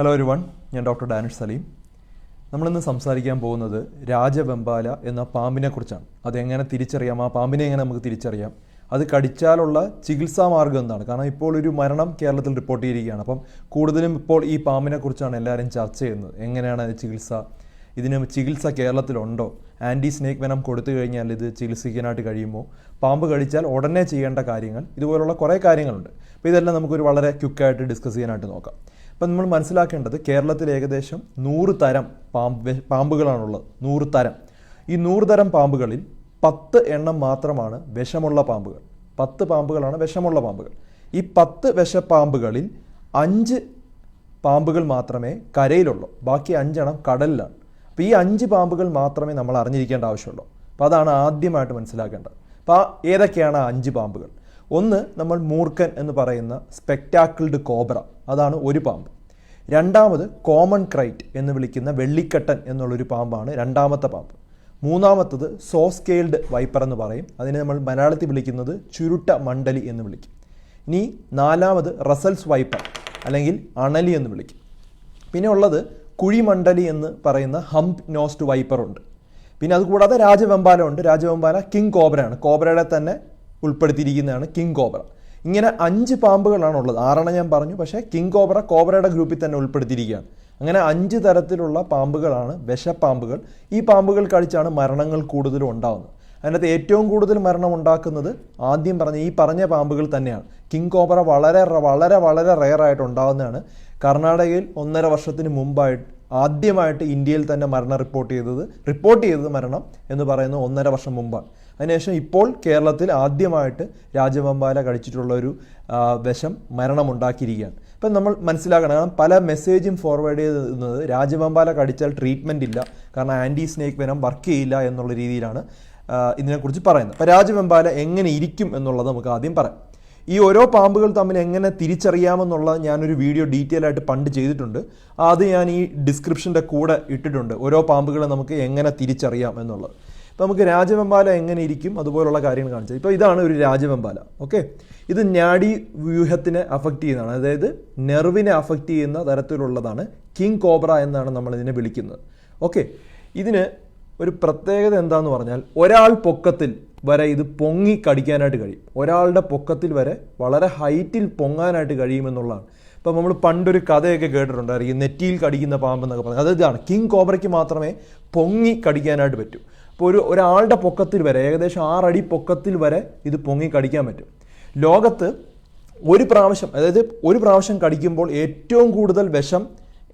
Hello ഒരു one ഞാൻ doctor Danish Saleem നമ്മളിന്ന് സംസാരിക്കാൻ പോകുന്നത് രാജവെമ്പാല എന്ന പാമ്പിനെക്കുറിച്ചാണ് അതെങ്ങനെ തിരിച്ചറിയാം? ആ പാമ്പിനെ എങ്ങനെ നമുക്ക് തിരിച്ചറിയാം? അത് കടിച്ചാലുള്ള ചികിത്സാ മാർഗം എന്താണ്? കാരണം ഇപ്പോൾ ഒരു മരണം കേരളത്തിൽ റിപ്പോർട്ട് ചെയ്തിരിക്കുകയാണ്. അപ്പം കൂടുതലും ഇപ്പോൾ ഈ പാമ്പിനെക്കുറിച്ചാണ് എല്ലാവരും ചർച്ച ചെയ്യുന്നത്. എങ്ങനെയാണ് ചികിത്സ ഇതിന് ചികിത്സ കേരളത്തിലുണ്ടോ? ആന്റി സ്നേക്ക് വെനം കൊടുത്തു കഴിഞ്ഞാൽ ഇത് ചികിത്സിക്കാനായിട്ട് കഴിയുമോ? പാമ്പ് കടിച്ചാൽ ഉടനെ ചെയ്യേണ്ട കാര്യങ്ങൾ ഇതുപോലുള്ള കുറേ കാര്യങ്ങളുണ്ട്. അപ്പോൾ ഇതെല്ലാം നമുക്കൊരു വളരെ ക്വിക്കായിട്ട് ഡിസ്കസ് ചെയ്യാനായിട്ട് നോക്കാം. അപ്പം നമ്മൾ മനസ്സിലാക്കേണ്ടത് കേരളത്തിൽ ഏകദേശം നൂറ് തരം പാമ്പ് പാമ്പുകളാണുള്ളത്. നൂറ് തരം. ഈ നൂറ് തരം പാമ്പുകളിൽ പത്ത് എണ്ണം മാത്രമാണ് വിഷമുള്ള പാമ്പുകൾ. പത്ത് പാമ്പുകളാണ് വിഷമുള്ള പാമ്പുകൾ. ഈ പത്ത് വിഷപ്പാമ്പുകളിൽ അഞ്ച് പാമ്പുകൾ മാത്രമേ കരയിലുള്ളൂ. ബാക്കി അഞ്ചെണ്ണം കടലിലാണ്. അപ്പോൾ ഈ അഞ്ച് പാമ്പുകൾ മാത്രമേ നമ്മൾ അറിഞ്ഞിരിക്കേണ്ട ആവശ്യമുള്ളൂ. അപ്പോൾ അതാണ് ആദ്യമായിട്ട് മനസ്സിലാക്കേണ്ടത്. അപ്പോൾ ഏതൊക്കെയാണ് ആ അഞ്ച് പാമ്പുകൾ? ഒന്ന് നമ്മൾ മൂർഖൻ എന്ന് പറയുന്ന സ്പെക്ടാക്കിൾഡ് കോബ്ര അതാണ് ഒരു പാമ്പ്. രണ്ടാമത് കോമൺ ക്രൈറ്റ് എന്ന് വിളിക്കുന്ന വെള്ളിക്കട്ടൻ എന്നുള്ളൊരു പാമ്പാണ് രണ്ടാമത്തെ പാമ്പ്. മൂന്നാമത്തത് സോസ്കെയിൽഡ് വൈപ്പർ എന്ന് പറയും. അതിനെ നമ്മൾ മലയാളത്തിൽ വിളിക്കുന്നത് ചുരുട്ട മണ്ഡലി എന്ന് വിളിക്കും. ഇനി നാലാമത് റസൽസ് വൈപ്പർ അല്ലെങ്കിൽ അണലി എന്ന് വിളിക്കും. പിന്നെ ഉള്ളത് കുഴിമണ്ഡലി എന്ന് പറയുന്ന ഹംപ് നോസ്റ്റ് വൈപ്പർ ഉണ്ട്. പിന്നെ അതുകൂടാതെ രാജവെമ്പാല ഉണ്ട്. രാജവെമ്പാല കിങ് കോബ്രയാണ് കോബ്രയുടെ തന്നെ ഉൾപ്പെടുത്തിയിരിക്കുന്നതാണ് കിങ് കോബ്ര ഇങ്ങനെ അഞ്ച് പാമ്പുകളാണ് ഉള്ളത്. ആറെണ്ണം ഞാൻ പറഞ്ഞു. പക്ഷേ കിങ് കോബ്ര കോബ്രയുടെ ഗ്രൂപ്പിൽ തന്നെ ഉൾപ്പെടുത്തിയിരിക്കുകയാണ്. അങ്ങനെ അഞ്ച് തരത്തിലുള്ള പാമ്പുകളാണ് വിഷപ്പാമ്പുകൾ. ഈ പാമ്പുകൾ കഴിച്ചാണ് മരണങ്ങൾ കൂടുതലും ഉണ്ടാകുന്നത് അതിനകത്ത് ഏറ്റവും കൂടുതൽ മരണം ഉണ്ടാക്കുന്നത് ആദ്യം പറഞ്ഞ ഈ പറഞ്ഞ പാമ്പുകൾ തന്നെയാണ്. കിങ് കോബ്ര വളരെ വളരെ വളരെ റെയർ ആയിട്ട് ഉണ്ടാകുന്നതാണ് കർണാടകയിൽ ഒന്നര വർഷത്തിന് മുമ്പായിട്ട് ആദ്യമായിട്ട് ഇന്ത്യയിൽ തന്നെ മരണം റിപ്പോർട്ട് ചെയ്തത് റിപ്പോർട്ട് ചെയ്തത് മരണം എന്ന് പറയുന്നത് ഒന്നര വർഷം മുമ്പാണ്. അതിനുശേഷം ഇപ്പോൾ കേരളത്തിൽ ആദ്യമായിട്ട് രാജവമ്പാല കഴിച്ചിട്ടുള്ള ഒരു വിഷം മരണമുണ്ടാക്കിയിരിക്കുകയാണ് ഇപ്പം നമ്മൾ മനസ്സിലാക്കണം കാരണം പല മെസ്സേജും ഫോർവേഡ് ചെയ്തിരുന്നത് രാജവമ്പാല കടിച്ചാൽ ട്രീറ്റ്മെന്റ് ഇല്ല. കാരണം ആന്റി സ്നേക്ക് വെനം വർക്ക് ചെയ്യില്ല എന്നുള്ള രീതിയിലാണ്. ഇതിനെക്കുറിച്ച് പറയുന്നത് അപ്പോൾ എങ്ങനെ ഇരിക്കും എന്നുള്ളത് നമുക്ക് ആദ്യം പറയാം. ഈ ഓരോ പാമ്പുകൾ തമ്മിൽ എങ്ങനെ തിരിച്ചറിയാമെന്നുള്ളത് ഞാനൊരു വീഡിയോ ഡീറ്റെയിൽ ആയിട്ട് പണ്ട് ചെയ്തിട്ടുണ്ട്. അത് ഞാൻ ഈ ഡിസ്ക്രിപ്ഷന്റെ കൂടെ ഇട്ടിട്ടുണ്ട്. ഓരോ പാമ്പുകളെ നമുക്ക് എങ്ങനെ തിരിച്ചറിയാം എന്നുള്ളത്. അപ്പോൾ നമുക്ക് രാജവെമ്പാല എങ്ങനെ ഇരിക്കും അതുപോലുള്ള കാര്യങ്ങൾ കാണിച്ചത് ഇപ്പോൾ ഇതാണ് ഒരു രാജവെമ്പാല. ഓക്കെ? ഇത് ഞാഡി വ്യൂഹത്തിനെ അഫക്റ്റ് ചെയ്യുന്നതാണ്. അതായത് നെർവിനെ അഫക്റ്റ് ചെയ്യുന്ന തരത്തിലുള്ളതാണ് കിങ് കോബ്ര എന്നാണ് നമ്മൾ ഇതിനെ വിളിക്കുന്നത്. ഓക്കെ? ഇതിന് ഒരു പ്രത്യേകത എന്താന്ന് പറഞ്ഞാൽ ഒരാൾ പൊക്കത്തിൽ വരെ ഇത് പൊങ്ങി കടിക്കാനായിട്ട് കഴിയും. ഒരാളുടെ പൊക്കത്തിൽ വരെ വളരെ ഹൈറ്റിൽ പൊങ്ങാനായിട്ട് കഴിയുമെന്നുള്ളതാണ് ഇപ്പം നമ്മൾ പണ്ടൊരു കഥയൊക്കെ കേട്ടിട്ടുണ്ടായിരിക്കും നെറ്റിയിൽ കടിക്കുന്ന പാമ്പ് പറഞ്ഞത് അത് ഇതാണ്. കിങ് കോബ്രയ്ക്ക് മാത്രമേ പൊങ്ങി കടിക്കാനായിട്ട് പറ്റൂ. അപ്പോൾ ഒരു ഒരാളുടെ പൊക്കത്തിൽ വരെ ഏകദേശം ആറടി പൊക്കത്തിൽ വരെ ഇത് പൊങ്ങി കടിക്കാൻ പറ്റും. ലോകത്ത് ഒരു പ്രാവശ്യം അതായത് ഒരു പ്രാവശ്യം കടിക്കുമ്പോൾ ഏറ്റവും കൂടുതൽ വിഷം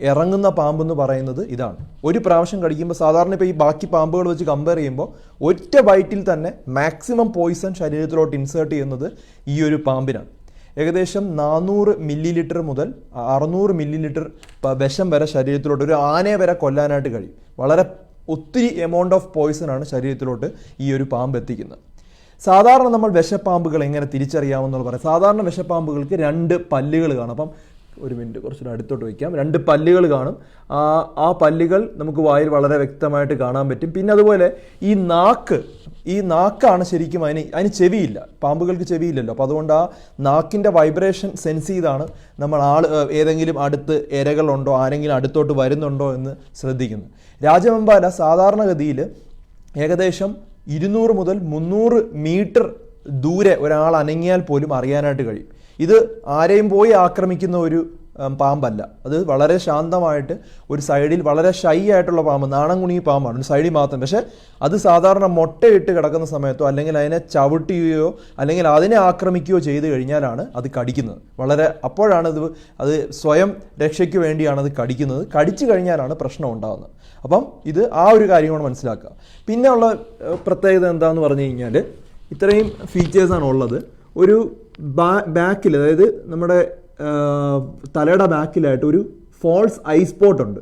ഇറങ്ങുന്ന പാമ്പ് എന്ന് പറയുന്നത് ഇതാണ്. ഒരു പ്രാവശ്യം കടിക്കുമ്പോൾ സാധാരണ ഇപ്പോൾ ഈ ബാക്കി പാമ്പുകൾ വെച്ച് കമ്പയർ ചെയ്യുമ്പോൾ ഒറ്റ ബൈറ്റിൽ തന്നെ മാക്സിമം പോയിസൺ ശരീരത്തിലോട്ട് ഇൻസേർട്ട് ചെയ്യുന്നത് ഈ ഒരു പാമ്പിനാണ്. ഏകദേശം നാനൂറ് മില്ലി ലിറ്റർ മുതൽ അറുന്നൂറ് മില്ലി ലിറ്റർ വിഷം വരെ ശരീരത്തിലോട്ട് ഒരു ആനയെ വരെ കൊല്ലാനായിട്ട് കഴിയും. വളരെ ഒത്തിരി എമൗണ്ട് ഓഫ് പോയിസൺ ആണ് ശരീരത്തിലോട്ട് ഈ ഒരു പാമ്പ് എത്തിക്കുന്നത്. സാധാരണ നമ്മൾ വിഷപ്പാമ്പുകൾ എങ്ങനെ തിരിച്ചറിയാമെന്നുള്ള പറയാം. സാധാരണ വിഷപ്പാമ്പുകൾക്ക് രണ്ട് പല്ലുകൾ കാണും. അപ്പം ഒരു മിനിറ്റ് കുറച്ചുകൂടെ അടുത്തോട്ട് വയ്ക്കാം. രണ്ട് പല്ലുകൾ കാണും. ആ ആ പല്ലുകൾ നമുക്ക് വായിൽ വളരെ വ്യക്തമായിട്ട് കാണാൻ പറ്റും. പിന്നെ അതുപോലെ ഈ നാക്ക് ഈ നാക്കാണ് ശരിക്കും അതിന് അതിന് ചെവിയില്ല. പാമ്പുകൾക്ക് ചെവിയില്ലല്ലോ. അപ്പോൾ അതുകൊണ്ട് ആ നാക്കിന്റെ വൈബ്രേഷൻ സെൻസ് ചെയ്താണ് നമ്മൾ ആൾ ഏതെങ്കിലും അടുത്ത് ഇരകളുണ്ടോ ആരെങ്കിലും അടുത്തോട്ട് വരുന്നുണ്ടോ എന്ന് ശ്രദ്ധിക്കുന്നത്. രാജവെമ്പാല സാധാരണഗതിയിൽ ഏകദേശം ഇരുന്നൂറ് മുതൽ മുന്നൂറ് മീറ്റർ ദൂരെ ഒരാൾ അനങ്ങിയാൽ പോലും അറിയാനായിട്ട് കഴിയും. ഇത് ആരെയും പോയി ആക്രമിക്കുന്ന ഒരു പാമ്പല്ല. അത് വളരെ ശാന്തമായിട്ട് ഒരു സൈഡിൽ വളരെ ഷൈ ആയിട്ടുള്ള പാമ്പ് നാണം കുണി പാമ്പാണ്. ഒരു സൈഡിൽ മാത്രം. പക്ഷേ അത് സാധാരണ മുട്ടയിട്ട് കിടക്കുന്ന സമയത്തോ അല്ലെങ്കിൽ അതിനെ ചവിട്ടുകയോ അല്ലെങ്കിൽ അതിനെ ആക്രമിക്കുകയോ ചെയ്തു കഴിഞ്ഞാലാണ് അത് കടിക്കുന്നത്. വളരെ അപ്പോഴാണ് ഇത് അത് സ്വയം രക്ഷയ്ക്ക് വേണ്ടിയാണ് അത് കടിക്കുന്നത്. കടിച്ചു കഴിഞ്ഞാലാണ് പ്രശ്നം ഉണ്ടാകുന്നത് അപ്പം ഇത് ആ ഒരു കാര്യമാണ് മനസ്സിലാക്കുക. പിന്നെ ഉള്ള പ്രത്യേകത എന്താണെന്ന് പറഞ്ഞു കഴിഞ്ഞാൽ ഇത്രയും ഫീച്ചേഴ്സാണ് ഉള്ളത്. ഒരു ബാക്കിൽ അതായത് നമ്മുടെ തലയുടെ ബാക്കിലായിട്ട് ഒരു ഫോൾസ് ഐ സ്പോട്ട് ഉണ്ട്.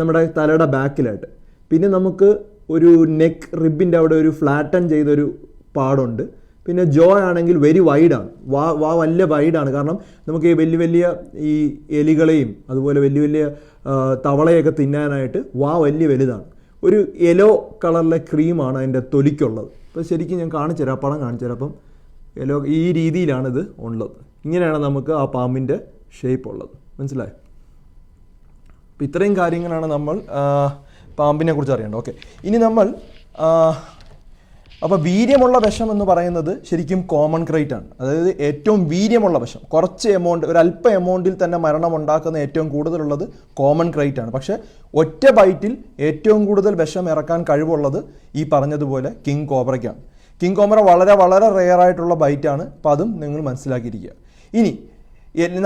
നമ്മുടെ തലയുടെ ബാക്കിലായിട്ട്. പിന്നെ നമുക്ക് ഒരു നെക്ക് റിബിന്റെ അവിടെ ഒരു ഫ്ലാറ്റൺ ചെയ്തൊരു പാടുണ്ട്. പിന്നെ ജോ ആണെങ്കിൽ വെരി വൈഡാണ് വാ വാ വലിയ വൈഡാണ് കാരണം നമുക്ക് ഈ വലിയ വലിയ ഈ എലികളെയും അതുപോലെ വലിയ വലിയ തവളയൊക്കെ തിന്നാനായിട്ട് വാ വലിയ വലുതാണ്. ഒരു യെല്ലോ കളറിലെ ക്രീമാണ് അതിന്റെ തൊലിക്കുള്ളത്. അപ്പോൾ ശരിക്കും ഞാൻ കാണിച്ചു തരാം പടം കാണിച്ചു തരാം അപ്പം ഈ രീതിയിലാണ് ഇത് ഉള്ളത്. ഇങ്ങനെയാണ് നമുക്ക് ആ പാമ്പിന്റെ ഷേപ്പ് ഉള്ളത്. മനസ്സിലായോ? അപ്പോൾ ഇത്രയും കാര്യങ്ങളാണ് നമ്മൾ പാമ്പിനെ കുറിച്ച് അറിയേണ്ടത്. ഓക്കെ ഇനി നമ്മൾ അപ്പോൾ വീര്യമുള്ള വിഷം എന്ന് പറയുന്നത് ശരിക്കും കോമൺ ക്രൈറ്റ് ആണ്. അതായത് ഏറ്റവും വീര്യമുള്ള വിഷം. കുറച്ച് എമൗണ്ട് ഒരു അല്പ എമൗണ്ടിൽ തന്നെ മരണം ഉണ്ടാക്കുന്ന ഏറ്റവും കൂടുതലുള്ളത് കോമൺ ക്രൈറ്റ് ആണ്. പക്ഷേ ഒറ്റ ബൈറ്റിൽ ഏറ്റവും കൂടുതൽ വിഷം ഇറക്കാൻ കഴിവുള്ളത് ഈ പറഞ്ഞതുപോലെ കിങ് കോബ്രയ്ക്കാണ് കിങ് കോമറ വളരെ വളരെ റെയർ ആയിട്ടുള്ള ബൈറ്റാണ് അപ്പോൾ അതും നിങ്ങൾ മനസ്സിലാക്കിയിരിക്കുക. ഇനി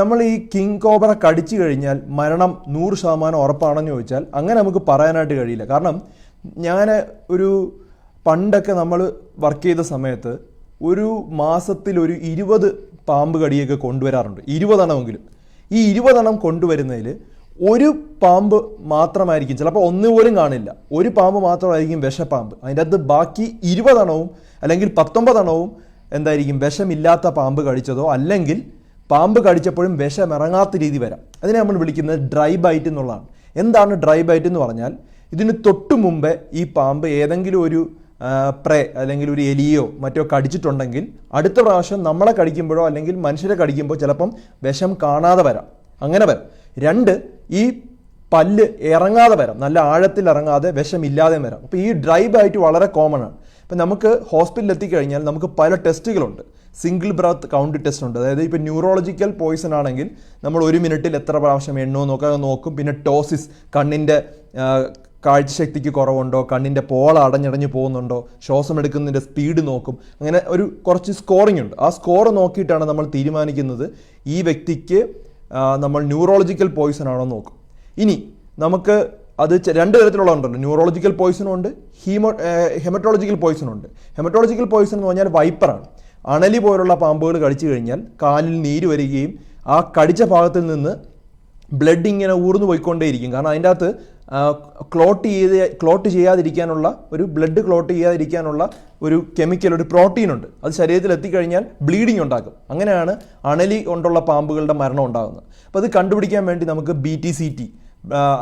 നമ്മൾ ഈ കിങ് കോബ്ര കടിച്ചു കഴിഞ്ഞാൽ മരണം നൂറ് ശതമാനം ഉറപ്പാണെന്ന് ചോദിച്ചാൽ അങ്ങനെ നമുക്ക് പറയാനായിട്ട് കഴിയില്ല. കാരണം ഞാൻ ഒരു പണ്ടൊക്കെ നമ്മൾ വർക്ക് ചെയ്ത സമയത്ത് ഒരു മാസത്തിൽ ഒരു ഇരുപത് പാമ്പ് കടിയൊക്കെ കൊണ്ടുവരാറുണ്ട്. ഇരുപതെണ്ണമെങ്കിലും. ഈ ഇരുപതെണ്ണം കൊണ്ടുവരുന്നതിൽ ഒരു പാമ്പ് മാത്രമായിരിക്കും. ചിലപ്പോൾ ഒന്നുപോലും കാണില്ല. ഒരു പാമ്പ് മാത്രമായിരിക്കും വിഷപ്പാമ്പ്. അതിന്റെ അകത്ത് ബാക്കി ഇരുപതെണ്ണവും അല്ലെങ്കിൽ പത്തൊമ്പതെണ്ണവും എന്തായിരിക്കും? വിഷമില്ലാത്ത പാമ്പ് കടിച്ചതോ അല്ലെങ്കിൽ പാമ്പ് കടിച്ചപ്പോഴും വിഷമിറങ്ങാത്ത രീതി വരാം. അതിനെ നമ്മൾ വിളിക്കുന്നത് ഡ്രൈ ബൈറ്റ് എന്നുള്ളതാണ്. എന്താണ് ഡ്രൈ ബൈറ്റ് എന്ന് പറഞ്ഞാൽ ഇതിന് തൊട്ടു മുമ്പേ ഈ പാമ്പ് ഏതെങ്കിലും ഒരു പ്രേ അല്ലെങ്കിൽ ഒരു എലിയോ മറ്റോ കടിച്ചിട്ടുണ്ടെങ്കിൽ അടുത്ത പ്രാവശ്യം നമ്മളെ കടിക്കുമ്പോഴോ അല്ലെങ്കിൽ മനുഷ്യരെ കടിക്കുമ്പോൾ ചിലപ്പം വിഷം കാണാതെ വരാം. അങ്ങനെ വരാം. രണ്ട് ഈ പല്ല് ഇറങ്ങാതെ വരാം. നല്ല ആഴത്തിൽ ഇറങ്ങാതെ വിഷമില്ലാതെ വരാം. അപ്പോൾ ഈ ഡ്രൈ ബൈറ്റ് വളരെ കോമൺ ആണ്. ഇപ്പം നമുക്ക് ഹോസ്പിറ്റലിൽ എത്തിക്കഴിഞ്ഞാൽ നമുക്ക് പല ടെസ്റ്റുകളുണ്ട്. സിംഗിൾ ബ്രത്ത് കൗണ്ട് ടെസ്റ്റ് ഉണ്ട്. അതായത് ഇപ്പോൾ ന്യൂറോളജിക്കൽ പോയിസൺ ആണെങ്കിൽ നമ്മൾ ഒരു മിനിറ്റിൽ എത്ര പ്രാവശ്യം എണ്ണോ നോക്കാൻ നോക്കും. പിന്നെ ടോസിസ് കണ്ണിന്റെ കാഴ്ചശക്തിക്ക് കുറവുണ്ടോ? കണ്ണിന്റെ പോള അടഞ്ഞടഞ്ഞു പോകുന്നുണ്ടോ? ശ്വാസം എടുക്കുന്നതിന്റെ സ്പീഡ് നോക്കും. അങ്ങനെ ഒരു കുറച്ച് സ്കോറിംഗ് ഉണ്ട്. ആ സ്കോർ നോക്കിയിട്ടാണ് നമ്മൾ തീരുമാനിക്കുന്നത് ഈ വ്യക്തിക്ക് നമ്മൾ ന്യൂറോളജിക്കൽ പോയിസൺ ആണോ നോക്കും. ഇനി നമുക്ക് അത് രണ്ട് തരത്തിലുള്ള തരത്തിലുള്ളതുണ്ടല്ലോ. ന്യൂറോളജിക്കൽ പോയിസണും ഉണ്ട് ഹീമോ ഹെമറ്റോളജിക്കൽ പോയിസണും ഉണ്ട്. ഹെമറ്റോളജിക്കൽ പോയിസൺ എന്ന് പറഞ്ഞാൽ വൈപ്പറാണ് അണലി പോലുള്ള പാമ്പുകൾ കടിച്ചു കഴിഞ്ഞാൽ കാലിൽ നീര് വരികയും ആ കടിച്ച ഭാഗത്തിൽ നിന്ന് ബ്ലഡ് ഇങ്ങനെ ഊർന്നു പോയിക്കൊണ്ടേയിരിക്കും. കാരണം അതിന്റെ അകത്ത് ക്ലോട്ട് ചെയ്ത് ക്ലോട്ട് ചെയ്യാതിരിക്കാനുള്ള ഒരു ബ്ലഡ് ക്ലോട്ട് ചെയ്യാതിരിക്കാനുള്ള ഒരു കെമിക്കൽ ഒരു പ്രോട്ടീൻ ഉണ്ട്. അത് ശരീരത്തിൽ എത്തിക്കഴിഞ്ഞാൽ ബ്ലീഡിങ് ഉണ്ടാക്കും. അങ്ങനെയാണ് അണലി കൊണ്ടുള്ള പാമ്പുകളുടെ മരണം ഉണ്ടാകുന്നത്. അപ്പോൾ അത് കണ്ടുപിടിക്കാൻ വേണ്ടി നമുക്ക് ബി ടി സി ടി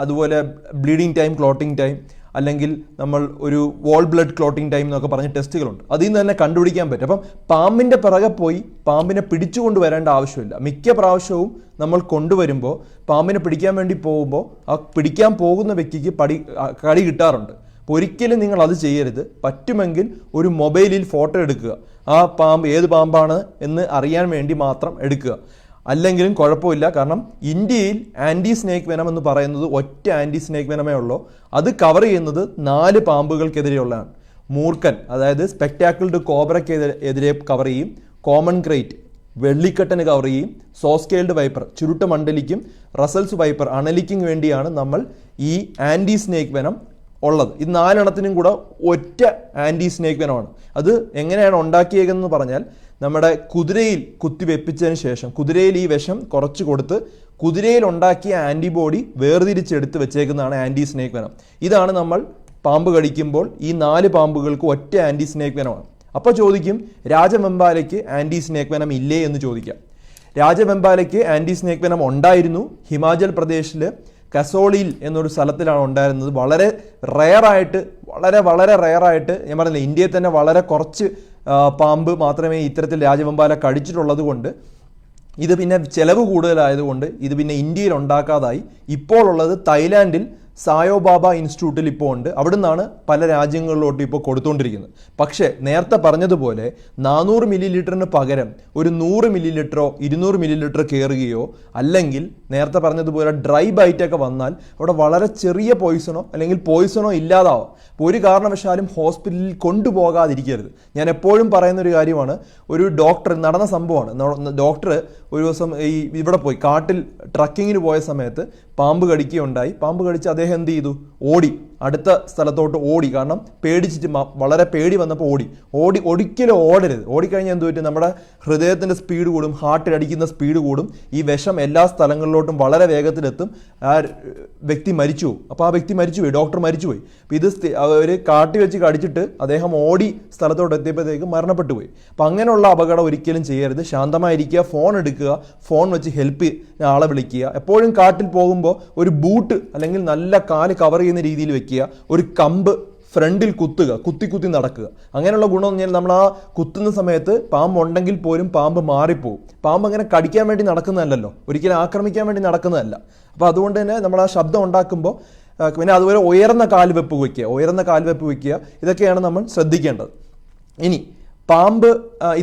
അതുപോലെ ബ്ലീഡിങ് ടൈം ക്ലോട്ടിംഗ് ടൈം അല്ലെങ്കിൽ നമ്മൾ ഒരു വോൾ ബ്ലഡ് ക്ലോട്ടിംഗ് ടൈം എന്നൊക്കെ പറഞ്ഞ ടെസ്റ്റുകളുണ്ട് അതിൽ നിന്ന് തന്നെ കണ്ടുപിടിക്കാൻ പറ്റും. അപ്പം പാമ്പിന്റെ പിറകെ പോയി പാമ്പിനെ പിടിച്ചുകൊണ്ട് വരേണ്ട ആവശ്യമില്ല. മിക്ക പ്രാവശ്യവും നമ്മൾ കൊണ്ടുവരുമ്പോൾ പാമ്പിനെ പിടിക്കാൻ വേണ്ടി പോകുമ്പോൾ ആ പിടിക്കാൻ പോകുന്ന വ്യക്തിക്ക് പടി കടി കിട്ടാറുണ്ട്. അപ്പോൾ ഒരിക്കലും നിങ്ങൾ അത് ചെയ്യരുത്. പറ്റുമെങ്കിൽ ഒരു മൊബൈലിൽ ഫോട്ടോ എടുക്കുക. ആ പാമ്പ് ഏത് പാമ്പാണ് എന്ന് അറിയാൻ വേണ്ടി മാത്രം എടുക്കുക. അല്ലെങ്കിലും കുഴപ്പമില്ല. കാരണം ഇന്ത്യയിൽ ആന്റി സ്നേക്ക് വെനം എന്ന് പറയുന്നത് ഒറ്റ ആന്റി സ്നേക്ക് വെനമേ ഉള്ളൂ. അത് കവർ ചെയ്യുന്നത് നാല് പാമ്പുകൾക്കെതിരെയുള്ളതാണ്. മൂർക്കൻ അതായത് സ്പെക്ടാക്കിൾഡ് കോബ്രയ്ക്ക് എതിരെ കവർ ചെയ്യും. കോമൺ ക്രേറ്റ് വെള്ളിക്കെട്ടന് കവർ ചെയ്യും. സോസ്കെയിൽഡ് വൈപ്പർ ചുരുട്ട് മണ്ടലിക്കും റസൽസ് വൈപ്പർ അണലിക്കും വേണ്ടിയാണ് നമ്മൾ ഈ ആന്റി സ്നേക്ക് വെനം ഉള്ളത്. ഇത് നാലെണ്ണത്തിനും കൂടെ ഒറ്റ ആന്റി സ്നേക്ക് വെനമാണ് അത് എങ്ങനെയാണ് ഉണ്ടാക്കിയേക്കുന്നത് പറഞ്ഞാൽ നമ്മുടെ കുതിരയിൽ കുത്തിവെപ്പിച്ചതിന് ശേഷം കുതിരയിൽ ഈ വിഷം കുറച്ച് കൊടുത്ത് കുതിരയിൽ ഉണ്ടാക്കിയ ആന്റിബോഡി വേർതിരിച്ചെടുത്ത് വെച്ചേക്കുന്നതാണ് ആന്റി സ്നേക്ക് വെനം ഇതാണ് നമ്മൾ പാമ്പ് കടിക്കുമ്പോൾ ഈ നാല് പാമ്പുകൾക്ക് ഒറ്റ ആന്റി സ്നേക്ക് വെനമാണ് അപ്പോൾ ചോദിക്കും രാജവെമ്പാലയ്ക്ക് ആന്റി സ്നേക്ക് വെനം ഇല്ലേ എന്ന് ചോദിക്കാം. രാജവെമ്പാലയ്ക്ക് ആന്റി സ്നേക്ക് വെനം ഉണ്ടായിരുന്നു. ഹിമാചൽ പ്രദേശിൽ കസോളിയിൽ എന്നൊരു സ്ഥലത്തിലാണ് ഉണ്ടായിരുന്നത്. വളരെ റെയറായിട്ട് വളരെ വളരെ റെയറായിട്ട് ഞാൻ പറഞ്ഞില്ല ഇന്ത്യയിൽ തന്നെ വളരെ കുറച്ച് പാമ്പ് മാത്രമേ ഇത്തരത്തിൽ രാജവെമ്പാല കടിച്ചിട്ടുള്ളത് കൊണ്ട് ഇത് പിന്നെ ചെലവ് കൂടുതലായതുകൊണ്ട് ഇത് പിന്നെ ഇന്ത്യയിൽ ഉണ്ടാക്കാതായി. ഇപ്പോൾ ഉള്ളത് തായ്ലാൻഡിൽ സായോബാബ ഇൻസ്റ്റിറ്റ്യൂട്ടിൽ ഇപ്പോൾ ഉണ്ട്. അവിടെ നിന്നാണ് പല രാജ്യങ്ങളിലോട്ട് ഇപ്പോൾ കൊടുത്തുകൊണ്ടിരിക്കുന്നത്. പക്ഷേ നേരത്തെ പറഞ്ഞതുപോലെ നാനൂറ് മില്ലി ലിറ്ററിന് പകരം ഒരു നൂറ് മില്ലി ലിറ്ററോ ഇരുന്നൂറ് മില്ലി ലിറ്റർ കയറുകയോ അല്ലെങ്കിൽ നേരത്തെ പറഞ്ഞതുപോലെ ഡ്രൈ ബൈറ്റൊക്കെ വന്നാൽ അവിടെ വളരെ ചെറിയ പോയിസണോ അല്ലെങ്കിൽ പോയിസണോ ഇല്ലാതാവും. അപ്പോൾ ഒരു കാരണവശാലും ഹോസ്പിറ്റലിൽ കൊണ്ടുപോകാതിരിക്കരുത്. ഞാൻ എപ്പോഴും പറയുന്ന ഒരു കാര്യമാണ് ഒരു ഡോക്ടർ നടന്ന സംഭവമാണ്. ഡോക്ടർ ഒരു ദിവസം ഈ ഇവിടെ പോയി കാട്ടിൽ ട്രക്കിങ്ങിന് പോയ സമയത്ത് പാമ്പ് കടിക്കുകയുണ്ടായി. പാമ്പ് കടിച്ച് അദ്ദേഹം എന്ത് ചെയ്തു? ഓടി. അടുത്ത സ്ഥലത്തോട്ട് ഓടി. കാരണം പേടിച്ചിട്ട് വളരെ പേടി വന്നപ്പോൾ ഓടി. ഓടി ഒരിക്കലും ഓടരുത്. ഓടിക്കഴിഞ്ഞാൽ എന്ത് പറ്റും? നമ്മുടെ ഹൃദയത്തിന്റെ സ്പീഡ് കൂടും ഹാർട്ടിൽ അടിക്കുന്ന സ്പീഡ് കൂടും. ഈ വിഷം എല്ലാ സ്ഥലങ്ങളിലോട്ടും വളരെ വേഗത്തിലെത്തും. ആ വ്യക്തി മരിച്ചു അപ്പോൾ ആ വ്യക്തി മരിച്ചുപോയി ഡോക്ടർ മരിച്ചുപോയി അപ്പോൾ ഇത് അവർ കാട്ടി വെച്ച് കടിച്ചിട്ട് അദ്ദേഹം ഓടി സ്ഥലത്തോട്ട് എത്തിയപ്പോഴത്തേക്ക് മരണപ്പെട്ടു പോയി. അപ്പോൾ അങ്ങനെയുള്ള അപകടം ഒരിക്കലും ചെയ്യരുത്. ശാന്തമായിരിക്കുക ഫോൺ എടുക്കുക ഫോൺ വെച്ച് ഹെൽപ്പ് ആളെ വിളിക്കുക. എപ്പോഴും കാട്ടിൽ പോകുമ്പോൾ ഒരു ബൂട്ട് അല്ലെങ്കിൽ നല്ല കാൽ കവർ ചെയ്യുന്ന രീതിയിൽ വെക്കുക. ഒരു കമ്പ് ഫ്രണ്ടിൽ കുത്തുക കുത്തി കുത്തി നടക്കുക. അങ്ങനെയുള്ള ഗുണം എന്ന് പറഞ്ഞാൽ നമ്മൾ ആ കുത്തുന്ന സമയത്ത് പാമ്പ് ഉണ്ടെങ്കിൽ പോലും പാമ്പ് മാറിപ്പോവും. പാമ്പ് അങ്ങനെ കടിക്കാൻ വേണ്ടി നടക്കുന്നതല്ലല്ലോ. ഒരിക്കലും ആക്രമിക്കാൻ വേണ്ടി നടക്കുന്നതല്ല. അപ്പോൾ അതുകൊണ്ട് തന്നെ നമ്മൾ ആ ശബ്ദം ഉണ്ടാക്കുമ്പോൾ പിന്നെ അതുപോലെ ഉയർന്ന കാൽവെപ്പ് വയ്ക്കുക. ഉയർന്ന കാൽവെപ്പ് വയ്ക്കുക. ഇതൊക്കെയാണ് നമ്മൾ ശ്രദ്ധിക്കേണ്ടത്. ഇനി പാമ്പ്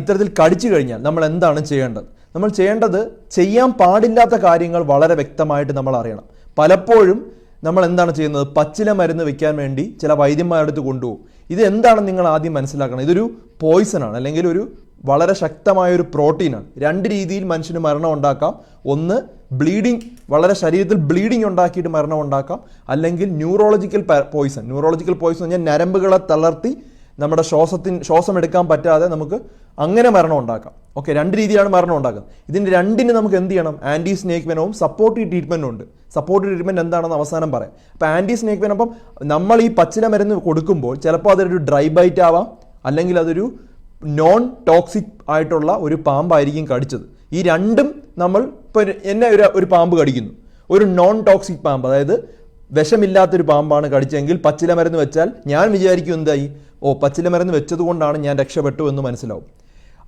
ഇത്തരത്തിൽ കടിച്ചു കഴിഞ്ഞാൽ നമ്മൾ എന്താണ് ചെയ്യേണ്ടത്? നമ്മൾ ചെയ്യേണ്ടത് ചെയ്യാൻ പാടില്ലാത്ത കാര്യങ്ങൾ വളരെ വ്യക്തമായിട്ട് നമ്മൾ അറിയണം. പലപ്പോഴും നമ്മൾ എന്താണ് ചെയ്യുന്നത്? പച്ചില മരുന്ന് വെക്കാൻ വേണ്ടി ചില വൈദ്യന്മാരുടെ അടുത്ത് കൊണ്ടുപോകും ഇത് എന്താണെന്ന് നിങ്ങൾ ആദ്യം മനസ്സിലാക്കണം. ഇതൊരു പോയിസൺ ആണ്. അല്ലെങ്കിൽ ഒരു വളരെ ശക്തമായ ഒരു പ്രോട്ടീനാണ് രണ്ട് രീതിയിൽ മനുഷ്യന് മരണം ഉണ്ടാക്കാം. ഒന്ന് ബ്ലീഡിങ് വളരെ ശരീരത്തിൽ ബ്ലീഡിങ് ഉണ്ടാക്കിയിട്ട് മരണം ഉണ്ടാക്കാം. അല്ലെങ്കിൽ ന്യൂറോളജിക്കൽ പോയിസൺ ന്യൂറോളജിക്കൽ പോയിസൺ ഞാൻ നരമ്പുകളെ തളർത്തി നമ്മുടെ ശ്വാസത്തിന് ശ്വാസം എടുക്കാൻ പറ്റാതെ നമുക്ക് അങ്ങനെ മരണം ഉണ്ടാക്കാം. ഓക്കെ രണ്ട് രീതിയിലാണ് മരണം ഉണ്ടാക്കുന്നത്. ഇതിന് രണ്ടിന് നമുക്ക് എന്ത് ചെയ്യണം? ആന്റി സ്നേക്ക് വെനവും സപ്പോർട്ടീവ് ട്രീറ്റ്മെന്റും ഉണ്ട്. സപ്പോർട്ടീവ് ട്രീറ്റ്മെന്റ് എന്താണെന്ന് അവസാനം പറയാം. അപ്പോൾ ആന്റി സ്നേക്ക് അപ്പം നമ്മൾ ഈ പച്ചില മരുന്ന് കൊടുക്കുമ്പോൾ ചിലപ്പോൾ അതൊരു ഡ്രൈ ബൈറ്റ് ആവാം അല്ലെങ്കിൽ അതൊരു നോൺ ടോക്സിക് ആയിട്ടുള്ള ഒരു പാമ്പായിരിക്കും കടിച്ചത്. ഈ രണ്ടും നമ്മൾ ഇപ്പോൾ എന്നെ ഒരു ഒരു പാമ്പ് കടിക്കുന്നു. ഒരു നോൺ ടോക്സിക് പാമ്പ് അതായത് വിഷമില്ലാത്തൊരു പാമ്പാണ് കടിച്ചെങ്കിൽ പച്ചില മരുന്ന് വെച്ചാൽ ഞാൻ വിചാരിക്കും എന്തായി? ഓ പച്ചില മരുന്ന് വെച്ചതുകൊണ്ടാണ് ഞാൻ രക്ഷപ്പെട്ടു എന്ന് മനസ്സിലാവും.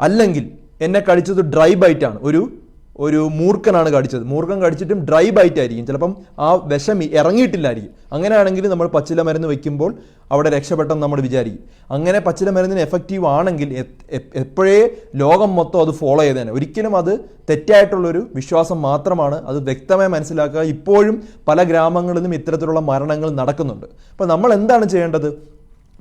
അല്ലെങ്കിൽ എന്നെ കടിച്ചത് ഡ്രൈ ബൈറ്റ് ആണ്. ഒരു ഒരു മൂർഖനാണ് കടിച്ചത്. മൂർഖൻ കടിച്ചിട്ടും ഡ്രൈ ബൈറ്റ് ആയിരിക്കും. ചിലപ്പം ആ വിഷം ഇറങ്ങിയിട്ടില്ലായിരിക്കും. അങ്ങനെയാണെങ്കിൽ നമ്മൾ പച്ചില മരുന്ന് വയ്ക്കുമ്പോൾ അവിടെ രക്ഷപ്പെട്ടെന്ന് നമ്മൾ വിചാരിക്കും. അങ്ങനെ പച്ചില മരുന്നിന് എഫക്റ്റീവ് ആണെങ്കിൽ എപ്പോഴേ ലോകം മൊത്തം അത് ഫോളോ ചെയ്തേനെ. ഒരിക്കലും അത് തെറ്റായിട്ടുള്ളൊരു വിശ്വാസം മാത്രമാണ് അത് വ്യക്തമായി മനസ്സിലാക്കുക. ഇപ്പോഴും പല ഗ്രാമങ്ങളിലും ഇത്തരത്തിലുള്ള മരണങ്ങൾ നടക്കുന്നുണ്ട്. അപ്പോൾ നമ്മൾ എന്താണ് ചെയ്യേണ്ടത്?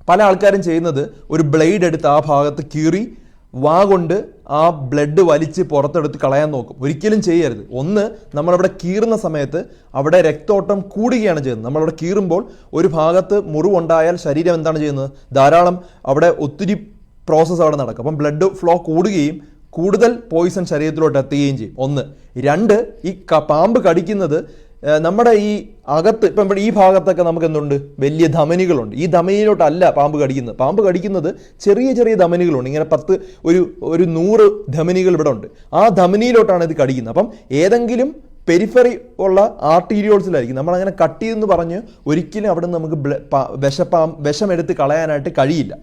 പല ആൾക്കാരും ചെയ്യുന്നത് ഒരു ബ്ലേഡ് എടുത്ത് ആ ഭാഗത്ത് കീറി വാ കൊണ്ട് ആ ബ്ലഡ് വലിച്ച് പുറത്തെടുത്ത് കളയാൻ നോക്കും. ഒരിക്കലും ചെയ്യരുത്. ഒന്ന് നമ്മളവിടെ കീറുന്ന സമയത്ത് അവിടെ രക്തോട്ടം കൂടുകയാണ് ചെയ്യുന്നത്. നമ്മളവിടെ കീറുമ്പോൾ ഒരു ഭാഗത്ത് മുറിവുണ്ടായാൽ ശരീരം എന്താണ് ചെയ്യുന്നത്? ധാരാളം അവിടെ ഒത്തിരി പ്രോസസ്സ് അവിടെ നടക്കും. അപ്പം ബ്ലഡ് ഫ്ലോ കൂടുകയും കൂടുതൽ പോയിസൺ ശരീരത്തിലോട്ട് എത്തുകയും ചെയ്യും. ഒന്ന്. രണ്ട് ഈ പാമ്പ് കടിക്കുന്നത് നമ്മുടെ ഈ അകത്ത് ഇപ്പം ഇവിടെ ഈ ഭാഗത്തൊക്കെ നമുക്ക് എന്തുണ്ട് വലിയ ധമനികളുണ്ട്. ഈ ധമനിയിലോട്ടല്ല പാമ്പ് കടിക്കുന്നത്. പാമ്പ് കടിക്കുന്നത് ചെറിയ ചെറിയ ധമനികളുണ്ട്. ഇങ്ങനെ പത്ത് ഒരു ഒരു നൂറ് ധമനികൾ ഇവിടെ ഉണ്ട്. ആ ധമനിയിലോട്ടാണ് ഇത് കടിക്കുന്നത്. അപ്പം ഏതെങ്കിലും പെരിഫറി ഉള്ള ആർട്ടീരിയോൾസിലായിരിക്കും. നമ്മൾ അങ്ങനെ കട്ട് ചെയ്തെന്ന് പറഞ്ഞ് ഒരിക്കലും അവിടെ നിന്ന് നമുക്ക് വിഷപ്പാ വിഷമെടുത്ത് കളയാനായിട്ട് കഴിയില്ല.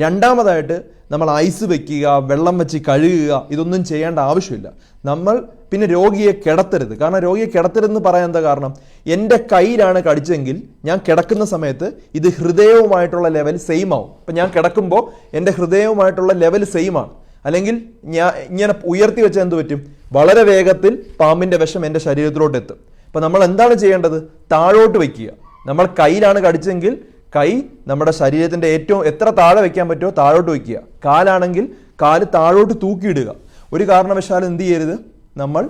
രണ്ടാമതായിട്ട് നമ്മൾ ഐസ് വെക്കുക വെള്ളം വെച്ച് കഴുകുക ഇതൊന്നും ചെയ്യേണ്ട ആവശ്യമില്ല. നമ്മൾ പിന്നെ രോഗിയെ കിടത്തരുത്. കാരണം രോഗിയെ കിടത്തരുതെന്ന് പറയാൻ എന്താ കാരണം? എന്റെ കയ്യിലാണ് കടിച്ചെങ്കിൽ ഞാൻ കിടക്കുന്ന സമയത്ത് ഇത് ഹൃദയവുമായിട്ടുള്ള ലെവൽ സെയിം ആവും. അപ്പം ഞാൻ കിടക്കുമ്പോൾ എന്റെ ഹൃദയവുമായിട്ടുള്ള ലെവൽ സെയിം ആണ്. അല്ലെങ്കിൽ ഞാൻ ഇങ്ങനെ ഉയർത്തി വെച്ചാൽ എന്ത് പറ്റും? വളരെ വേഗത്തിൽ പാമ്പിന്റെ വിഷം എന്റെ ശരീരത്തിലോട്ട് എത്തും. അപ്പം നമ്മൾ എന്താണ് ചെയ്യേണ്ടത്? താഴോട്ട് വയ്ക്കുക നമ്മൾ കയ്യിലാണ് കടിച്ചെങ്കിൽ കൈ നമ്മുടെ ശരീരത്തിന്റെ ഏറ്റവും എത്ര താഴെ വയ്ക്കാൻ പറ്റുമോ താഴോട്ട് വയ്ക്കുക കാലാണെങ്കിൽ കാൽ താഴോട്ട് തൂക്കിയിടുക. ഒരു കാരണവശാലും എന്ത് ചെയ്യരുത്? നമ്മൾ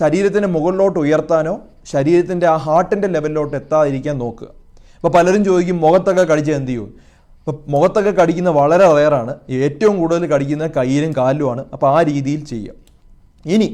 ശരീരത്തിന്റെ മുകളിലോട്ട് ഉയർത്താനോ ശരീരത്തിന്റെ ആ ഹാർട്ടിന്റെ ലെവലിലോട്ട് എത്താതിരിക്കാൻ നോക്കുക. അപ്പോൾ പലരും ചോദിക്കും മുഖത്തൊക്കെ കടിച്ചാൽ എന്ത് ചെയ്യും? അപ്പോൾ മുഖത്തൊക്കെ കടിക്കുന്ന വളരെ റയറാണ് ഏറ്റവും കൂടുതൽ കടിക്കുന്ന കയ്യിലും കാലിലുമാണ് അപ്പോൾ ആ രീതിയിൽ ചെയ്യുക. ഇനി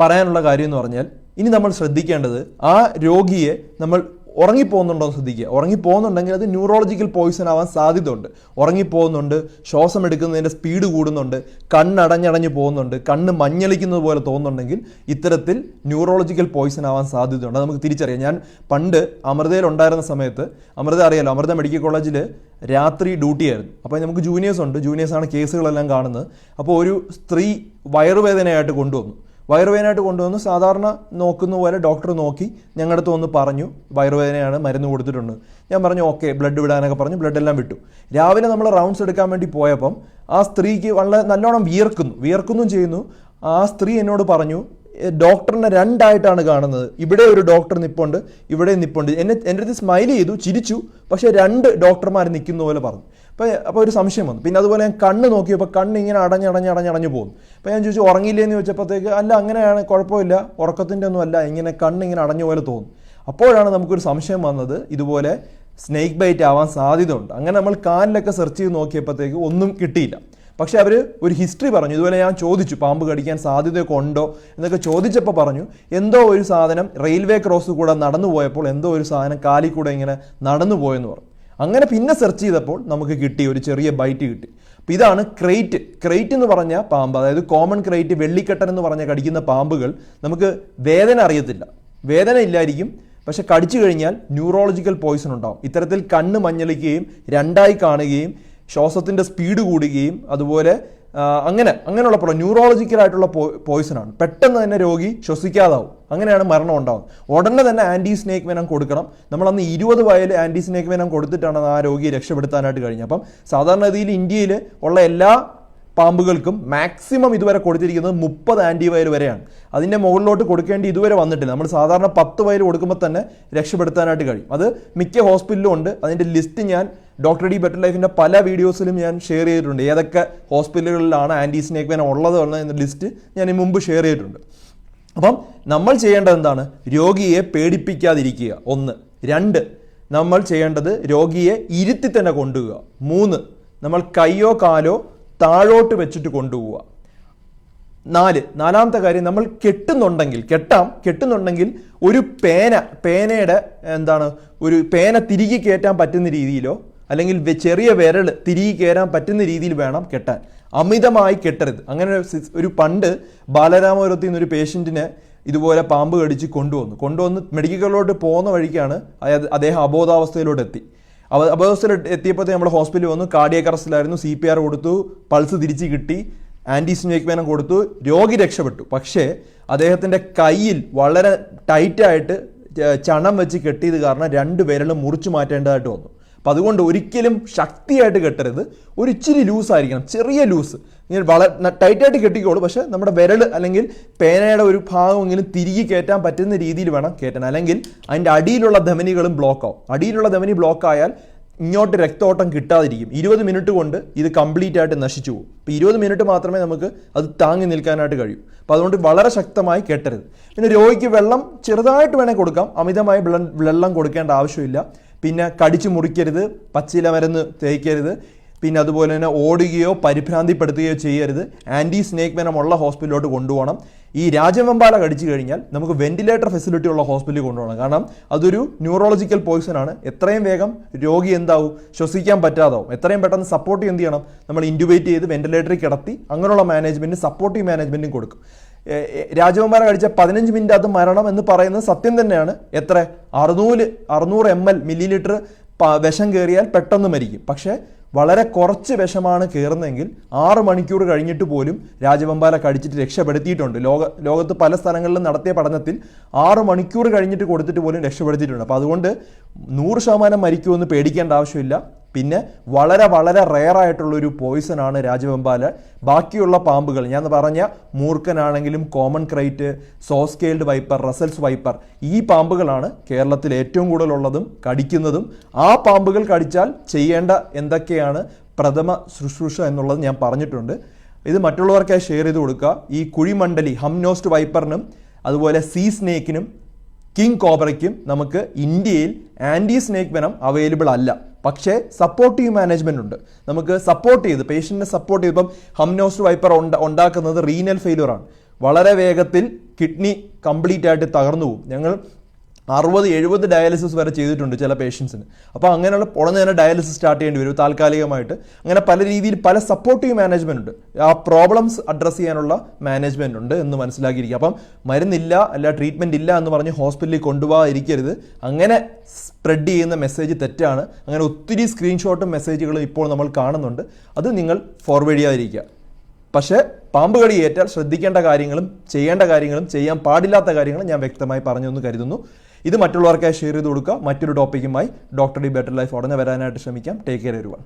പറയാനുള്ള കാര്യം എന്ന് പറഞ്ഞാൽ ഇനി നമ്മൾ ശ്രദ്ധിക്കേണ്ടത് ആ രോഗിയെ നമ്മൾ ഉറങ്ങിപ്പോകുന്നുണ്ടോ എന്ന് ശ്രദ്ധിക്കുക. ഉറങ്ങിപ്പോകുന്നുണ്ടെങ്കിൽ അത് ന്യൂറോളജിക്കൽ പോയിസൺ ആവാൻ സാധ്യതയുണ്ട്. ഉറങ്ങിപ്പോകുന്നുണ്ട് ശ്വാസം എടുക്കുന്നതിന്റെ സ്പീഡ് കൂടുന്നുണ്ട് കണ്ണടഞ്ഞടഞ്ഞ് പോകുന്നുണ്ട് കണ്ണ് മഞ്ഞളിക്കുന്നത് പോലെ തോന്നുന്നുണ്ടെങ്കിൽ ഇത്തരത്തിൽ ന്യൂറോളജിക്കൽ പോയിസൺ ആവാൻ സാധ്യതയുണ്ട്. അത് നമുക്ക് തിരിച്ചറിയാം. ഞാൻ പണ്ട് അമൃതയിൽ ഉണ്ടായിരുന്ന സമയത്ത് അമൃത അറിയാലോ അമൃത മെഡിക്കൽ കോളേജിൽ രാത്രി ഡ്യൂട്ടി ആയിരുന്നു. അപ്പോൾ നമുക്ക് ജൂനിയേഴ്സ് ഉണ്ട്. ജൂനിയേഴ്സാണ് കേസുകളെല്ലാം കാണുന്നത്. അപ്പോൾ ഒരു സ്ത്രീ വയറുവേദനയായിട്ട് കൊണ്ടുവന്നു. വയറുവേദനയായിട്ട് കൊണ്ടുവന്നു. സാധാരണ നോക്കുന്ന പോലെ ഡോക്ടർ നോക്കി ഞങ്ങളുടെ അടുത്ത് വന്ന് പറഞ്ഞു വയറുവേദനയാണ് മരുന്ന് കൊടുത്തിട്ടുണ്ട്. ഞാൻ പറഞ്ഞു ഓക്കെ ബ്ലഡ് വിടാനൊക്കെ പറഞ്ഞു ബ്ലഡ് എല്ലാം വിട്ടു. രാവിലെ നമ്മൾ റൗണ്ട്സ് എടുക്കാൻ വേണ്ടി പോയപ്പം ആ സ്ത്രീക്ക് വളരെ നല്ലോണം വിയർക്കുന്നു. വിയർക്കുന്നു ചെയ്യുന്നു. ആ സ്ത്രീ എന്നോട് പറഞ്ഞു "എ, ഡോക്ടറിനെ രണ്ടായിട്ടാണ് കാണുന്നത്. ഇവിടെ ഒരു ഡോക്ടർ നിപ്പുണ്ട് ഇവിടെ നിപ്പുണ്ട്. എന്നെ എന്റെ അടുത്ത് സ്മൈൽ ചെയ്തു ചിരിച്ചു. പക്ഷേ രണ്ട് ഡോക്ടർമാർ നിൽക്കുന്ന പോലെ പറഞ്ഞു. അപ്പോൾ അപ്പോൾ ഒരു സംശയം വന്നു. പിന്നെ അതുപോലെ ഞാൻ കണ്ണ് നോക്കിയപ്പോൾ കണ്ണ് ഇങ്ങനെ അടഞ്ഞടഞ്ഞ് അടഞ്ഞടഞ്ഞ് പോകും അപ്പോൾ ഞാൻ ചോദിച്ചു ഉറങ്ങിയില്ലേന്ന് ചോദിച്ചപ്പോഴത്തേക്ക് അല്ല അങ്ങനെയാണ് കുഴപ്പമില്ല. ഉറക്കത്തിന്റെ ഒന്നും അല്ല. ഇങ്ങനെ കണ്ണ് ഇങ്ങനെ അടഞ്ഞ പോലെ തോന്നും. അപ്പോഴാണ് നമുക്കൊരു സംശയം വന്നത് ഇതുപോലെ സ്നേക്ക് ബൈറ്റ് ആവാൻ സാധ്യത സാധ്യതയുണ്ട്. അങ്ങനെ നമ്മൾ കാലിലൊക്കെ സെർച്ച് ചെയ്ത് നോക്കിയപ്പോഴത്തേക്ക് ഒന്നും കിട്ടിയില്ല. പക്ഷെ അവർ ഒരു ഹിസ്റ്ററി പറഞ്ഞു. ഇതുപോലെ ഞാൻ ചോദിച്ചു പാമ്പ് കടിക്കാൻ സാധ്യതയൊക്കെ ഉണ്ടോ എന്നൊക്കെ ചോദിച്ചപ്പോൾ പറഞ്ഞു എന്തോ ഒരു സാധനം റെയിൽവേ ക്രോസ് കൂടെ നടന്നു പോയപ്പോൾ എന്തോ ഒരു സാധനം കാലിൽ കൂടെ ഇങ്ങനെ നടന്നു പോയെന്ന് പറഞ്ഞു. അങ്ങനെ പിന്നെ സെർച്ച് ചെയ്തപ്പോൾ നമുക്ക് കിട്ടി ഒരു ചെറിയ ബൈറ്റ് കിട്ടി. അപ്പോൾ ഇതാണ് ക്രൈറ്റ് ക്രൈറ്റ് എന്ന് പറഞ്ഞ പാമ്പ് അതായത് കോമൺ ക്രൈറ്റ് വെള്ളിക്കെട്ടൻ എന്ന് പറഞ്ഞ കടിക്കുന്ന പാമ്പുകൾ നമുക്ക് വേദന അറിയത്തില്ല. വേദന ഇല്ലായിരിക്കും പക്ഷെ കടിച്ചു കഴിഞ്ഞാൽ ന്യൂറോളജിക്കൽ പോയിസൺ ഉണ്ടാവും. ഇത്തരത്തിൽ കണ്ണ് മഞ്ഞളിക്കുകയും രണ്ടായി കാണുകയും ശ്വാസത്തിന്റെ സ്പീഡ് കൂടുകയും അതുപോലെ അങ്ങനെ അങ്ങനെയുള്ള പ്രോ ന്യൂറോളജിക്കൽ ആയിട്ടുള്ള പോയിസൺ ആണ്. പെട്ടെന്ന് തന്നെ രോഗി ശ്വസിക്കാതാവും. അങ്ങനെയാണ് മരണം ഉണ്ടാവും ഉടനെ തന്നെ ആന്റി സ്നേക്ക് വെനം കൊടുക്കണം. നമ്മൾ അന്ന് ഇരുപത് വയൽ ആന്റി സ്നേക്ക് വെനം കൊടുത്തിട്ടാണ് ആ രോഗിയെ രക്ഷപ്പെടുത്താനായിട്ട് കഴിഞ്ഞത്. അപ്പം സാധാരണഗതിയിൽ ഇന്ത്യയിൽ ഉള്ള എല്ലാ പാമ്പുകൾക്കും മാക്സിമം ഇതുവരെ കൊടുത്തിരിക്കുന്നത് മുപ്പത് ആന്റി വയൽ വരെയാണ്. അതിന്റെ മുകളിലോട്ട് കൊടുക്കേണ്ടി ഇതുവരെ വന്നിട്ടില്ല. നമ്മൾ സാധാരണ പത്ത് വയൽ കൊടുക്കുമ്പോൾ തന്നെ രക്ഷപ്പെടുത്താനായിട്ട് കഴിയും. അത് മിക്ക ഹോസ്പിറ്റലിലും ഉണ്ട്. അതിന്റെ ലിസ്റ്റ് ഞാൻ ഡോക്ടർ ഡി ബെറ്റർ ലൈഫിന്റെ പല വീഡിയോസിലും ഞാൻ ഷെയർ ചെയ്തിട്ടുണ്ട്. ഏതൊക്കെ ഹോസ്പിറ്റലുകളിലാണ് ആന്റി സ്നേക്ക് വേന ഉള്ളത് എന്ന ലിസ്റ്റ് ഞാൻ മുമ്പ് ഷെയർ ചെയ്തിട്ടുണ്ട്. അപ്പം നമ്മൾ ചെയ്യേണ്ടത് എന്താണ്? രോഗിയെ പേടിപ്പിക്കാതിരിക്കുക. ഒന്ന്. രണ്ട്. നമ്മൾ ചെയ്യേണ്ടത് രോഗിയെ ഇരുത്തി തന്നെ കൊണ്ടുപോവുക മൂന്ന്. നമ്മൾ കൈയോ കാലോ താഴോട്ട് വെച്ചിട്ട് കൊണ്ടുപോവുക. നാല് നാലാമത്തെ കാര്യം നമ്മൾ കെട്ടുന്നുണ്ടെങ്കിൽ കെട്ടാം കെട്ടുന്നുണ്ടെങ്കിൽ ഒരു പേന പേനയുടെ എന്താണ് ഒരു പേന തിരികെ കയറ്റാൻ പറ്റുന്ന രീതിയിലോ അല്ലെങ്കിൽ ചെറിയ വിരൽ തിരികെ കയറാൻ പറ്റുന്ന രീതിയിൽ വേണം കെട്ടാൻ. അമിതമായി കെട്ടരുത്. അങ്ങനെ ഒരു പണ്ട് ബാലരാമപുരത്തിൽ നിന്ന് ഒരു പേഷ്യന്റിനെ ഇതുപോലെ പാമ്പ് കടിച്ച് കൊണ്ടുവന്നു. കൊണ്ടുവന്ന് മെഡിക്കൽ പോകുന്ന വഴിക്കാണ് അതായത് അദ്ദേഹം അബോധാവസ്ഥയിലോട്ട് എത്തി. അവ അബോധാവസ്ഥയിൽ എത്തിയപ്പോഴത്തേ നമ്മൾ ഹോസ്പിറ്റലിൽ വന്നു. കാർഡിയക് അറസ്റ്റിലായിരുന്നു. സി പി ആർ കൊടുത്തു. പൾസ് തിരിച്ച് കിട്ടി. ആന്റി സ്നേക്ക് കൊടുത്തു. രോഗി രക്ഷപ്പെട്ടു. പക്ഷേ അദ്ദേഹത്തിന്റെ കയ്യിൽ വളരെ ടൈറ്റായിട്ട് ചണം വെച്ച് കെട്ടിയത് കാരണം രണ്ട് വിരലും മുറിച്ചു മാറ്റേണ്ടതായിട്ട് വന്നു. അപ്പം അതുകൊണ്ട് ഒരിക്കലും ശക്തിയായിട്ട് കെട്ടരുത്. ഒരു ഇച്ചിരി ലൂസ് ആയിരിക്കണം ചെറിയ ലൂസ്. ഇങ്ങനെ വളരെ ടൈറ്റായിട്ട് കെട്ടിക്കോളൂ. പക്ഷേ നമ്മുടെ വിരൽ അല്ലെങ്കിൽ പേനയുടെ ഒരു ഭാഗമെങ്കിലും തിരികെ കയറ്റാൻ പറ്റുന്ന രീതിയിൽ വേണം കയറ്റാൻ. അല്ലെങ്കിൽ അതിന്റെ അടിയിലുള്ള ധമനികളും ബ്ലോക്ക് ആവും. അടിയിലുള്ള ധമനി ബ്ലോക്ക് ആയാൽ ഇങ്ങോട്ട് രക്തോട്ടം കിട്ടാതിരിക്കും. ഇരുപത് മിനിറ്റ് കൊണ്ട് ഇത് കംപ്ലീറ്റ് ആയിട്ട് നശിച്ചു പോകും. ഇപ്പോൾ ഇരുപത് മിനിറ്റ് മാത്രമേ നമുക്ക് അത് താങ്ങി നിൽക്കാനായിട്ട് കഴിയൂ. അപ്പോൾ അതുകൊണ്ട് വളരെ ശക്തമായി കെട്ടരുത്. പിന്നെ രോഗിക്ക് വെള്ളം ചെറുതായിട്ട് വേണേൽ കൊടുക്കാം. അമിതമായി വെള്ളം കൊടുക്കേണ്ട ആവശ്യമില്ല. പിന്നെ കടിച്ചു മുറിക്കരുത് പച്ചില മരുന്ന് തേക്കരുത് പിന്നെ അതുപോലെ തന്നെ ഓടുകയോ പരിഭ്രാന്തിപ്പെടുത്തുകയോ ചെയ്യരുത്. ആന്റി സ്നേക്ക് വെനമുള്ള ഹോസ്പിറ്റലിലോട്ട് കൊണ്ടുപോകണം. ഈ രാജവെമ്പാല കടിച്ചു കഴിഞ്ഞാൽ നമുക്ക് വെന്റിലേറ്റർ ഫെസിലിറ്റി ഉള്ള ഹോസ്പിറ്റലിൽ കൊണ്ടുപോകണം. കാരണം അതൊരു ന്യൂറോളജിക്കൽ പോയിസൺ ആണ്. എത്രയും വേഗം രോഗി എന്താവും? ശ്വസിക്കാൻ പറ്റാതാവും. എത്രയും പെട്ടെന്ന് സപ്പോർട്ട് എന്ത് ചെയ്യണം? നമ്മൾ ഇന്റുബേറ്റ് ചെയ്ത് വെന്റിലേറ്ററിൽ കിടത്തി അങ്ങനെയുള്ള മാനേജ്മെന്റും സപ്പോർട്ടീവ് മാനേജ്മെന്റും കൊടുക്കും. രാജകുമാരൻ കഴിച്ച പതിനഞ്ച് മിനിറ്റ് അത് മരണം എന്ന് പറയുന്നത് സത്യം തന്നെയാണ്. എത്ര? അറുന്നൂറ് അറുന്നൂറ് എം എൽ മില്ലി ലിറ്റർ വിഷം കയറിയാൽ പെട്ടെന്ന് മരിക്കും. പക്ഷേ വളരെ കുറച്ച് വിഷമാണ് കയറുന്നതെങ്കിൽ ആറ് മണിക്കൂർ കഴിഞ്ഞിട്ട് പോലും രാജവെമ്പാല കടിച്ചിട്ട് രക്ഷപ്പെടുത്തിയിട്ടുണ്ട്. ലോക ലോകത്ത് പല സ്ഥലങ്ങളിലും നടത്തിയ പഠനത്തിൽ ആറ് മണിക്കൂർ കഴിഞ്ഞിട്ട് കൊടുത്തിട്ട് പോലും രക്ഷപ്പെടുത്തിയിട്ടുണ്ട്. അപ്പോൾ അതുകൊണ്ട് നൂറ് ശതമാനം മരിക്കുമെന്ന് പേടിക്കേണ്ട ആവശ്യമില്ല. പിന്നെ വളരെ വളരെ റെയർ പോയിസൺ ആണ് രാജവെമ്പാല. ബാക്കിയുള്ള പാമ്പുകൾ ഞാൻ പറഞ്ഞ മൂർഖനാണെങ്കിലും common krait saw scaled viper Russell's viper ഈ പാമ്പുകളാണ് കേരളത്തിൽ ഏറ്റവും കൂടുതലുള്ളതും കടിക്കുന്നതും. ആ പാമ്പുകൾ കടിച്ചാൽ ചെയ്യേണ്ട എന്തൊക്കെയാണ്? പ്രഥമ ശുശ്രൂഷ എന്നുള്ളത് ഞാൻ പറഞ്ഞിട്ടുണ്ട്. ഇത് മറ്റുള്ളവർക്കായി ഷെയർ ചെയ്ത് കൊടുക്കുക. ഈ കുഴിമണ്ഡലി ഹംനോസ്റ്റ് വൈപ്പറിനും അതുപോലെ സീ സ്നേക്കിനും കിങ് കോബ്രയ്ക്കും നമുക്ക് ഇന്ത്യയിൽ ആന്റി സ്നേക്ക് വെനം അവൈലബിൾ അല്ല. പക്ഷേ സപ്പോർട്ടീവ് മാനേജ്മെന്റ് ഉണ്ട്. നമുക്ക് സപ്പോർട്ട് ചെയ്ത് പേഷ്യന്റിനെ സപ്പോർട്ട് ചെയ്ത് ഇപ്പം ഹംനോസ്റ്റ് വൈപ്പർ ഉണ്ട ഉണ്ടാക്കുന്നത് റീനൽ ഫെയിലിയർ ആണ്. വളരെ വേഗത്തിൽ കിഡ്നി കംപ്ലീറ്റ് ആയിട്ട് തകർന്നു പോകും. ഞങ്ങൾ അറുപത് എഴുപത് ഡയാലിസിസ് വരെ ചെയ്തിട്ടുണ്ട് ചില പേഷ്യൻസിന് അപ്പോൾ അങ്ങനെയുള്ള ഉടനെ തന്നെ ഡയാലിസിസ് സ്റ്റാർട്ട് ചെയ്യേണ്ടി വരും താൽക്കാലികമായിട്ട്. അങ്ങനെ പല രീതിയിൽ പല സപ്പോർട്ടീവ് മാനേജ്മെന്റ് ഉണ്ട്. ആ പ്രോബ്ലംസ് അഡ്രസ്സ് ചെയ്യാനുള്ള മാനേജ്മെന്റ് ഉണ്ട് എന്ന് മനസ്സിലാക്കിയിരിക്കുക. അപ്പം മരുന്നില്ല അല്ല ട്രീറ്റ്മെന്റ് ഇല്ല എന്ന് പറഞ്ഞ് ഹോസ്പിറ്റലിൽ കൊണ്ടുപോകാതിരിക്കരുത്. അങ്ങനെ സ്പ്രെഡ് ചെയ്യുന്ന മെസ്സേജ് തെറ്റാണ്. അങ്ങനെ ഒത്തിരി സ്ക്രീൻഷോട്ടും മെസ്സേജുകളും ഇപ്പോൾ നമ്മൾ കാണുന്നുണ്ട്. അത് നിങ്ങൾ ഫോർവേഡ് ചെയ്യാതിരിക്കുക. പക്ഷേ പാമ്പ് കടി ഏറ്റാൽ ശ്രദ്ധിക്കേണ്ട കാര്യങ്ങളും ചെയ്യേണ്ട കാര്യങ്ങളും ചെയ്യാൻ പാടില്ലാത്ത കാര്യങ്ങളും ഞാൻ വ്യക്തമായി പറഞ്ഞു എന്ന് കരുതുന്നു. ഇത് മറ്റുള്ളവർക്കായി ഷെയർ ചെയ്ത് കൊടുക്കുക മറ്റൊരു ടോപ്പിക്കുമായി ഡോക്ടർ ഡി ബെറ്റർ ലൈഫ് ഉടനെ വരാനായിട്ട് ശ്രമിക്കാം. ടേക്ക് കെയർ വരുവാൻ